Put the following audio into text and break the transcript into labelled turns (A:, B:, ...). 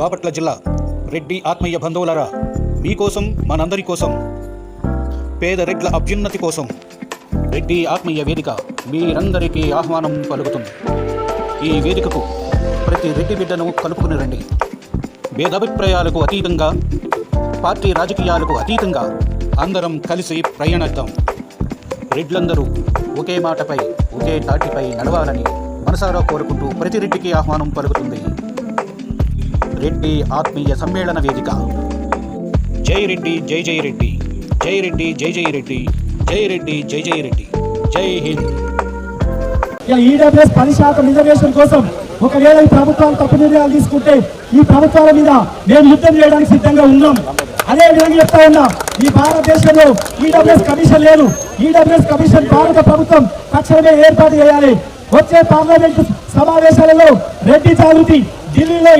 A: బాపట్ల జిల్లా రెడ్డి ఆత్మీయ బంధువులరా మీకోసం మనందరి కోసం పేద రెడ్ల అభ్యున్నతి కోసం రెడ్డి ఆత్మీయ వేదిక మీరందరికీ ఆహ్వానం పలుకుతుంది. ఈ వేదికకు ప్రతి రెడ్డి బిడ్డను కలుపుకుని రండి. భేదాభిప్రాయాలకు అతీతంగా పార్టీ రాజకీయాలకు అతీతంగా అందరం కలిసి ప్రయాణిద్దాం. రెడ్లందరూ ఒకే మాటపై ఒకే తాటిపై నడవాలని మనసారా కోరుకుంటూ ప్రతి రెడ్డికి ఆహ్వానం పలుకుతుంది. రెడ్డి ఆత్మీయ సమ్మేళన వేదిక. జై రెడ్డి జై జై రెడ్డి. జై రెడ్డి జై జై రెడ్డి. జై రెడ్డి జై జై రెడ్డి. జై హింద్.
B: ఈడబ్ల్యూఎస్ పది శాతం రిజర్వేషన్ కోసం ఒకవేళ ఈ ప్రభుత్వాలు తప్పు నిర్ణయాలు తీసుకుంటే ఈ ప్రభుత్వాల మీద మేము యుద్ధం చేయడానికి సిద్ధంగా ఉన్నాం. అదే విధంగా చెప్తా ఉన్నా ఈ భారతదేశంలో ఈడబ్ల్యూఎస్ కమిషన్ లేదు. ఈడబ్ల్యూఎస్ కమిషన్ భారత ప్రభుత్వం తక్షణమే ఏర్పాటు చేయాలి. వచ్చే పార్లమెంట్ సమావేశాలలో రెడ్డి జాగృతి ఢిల్లీలో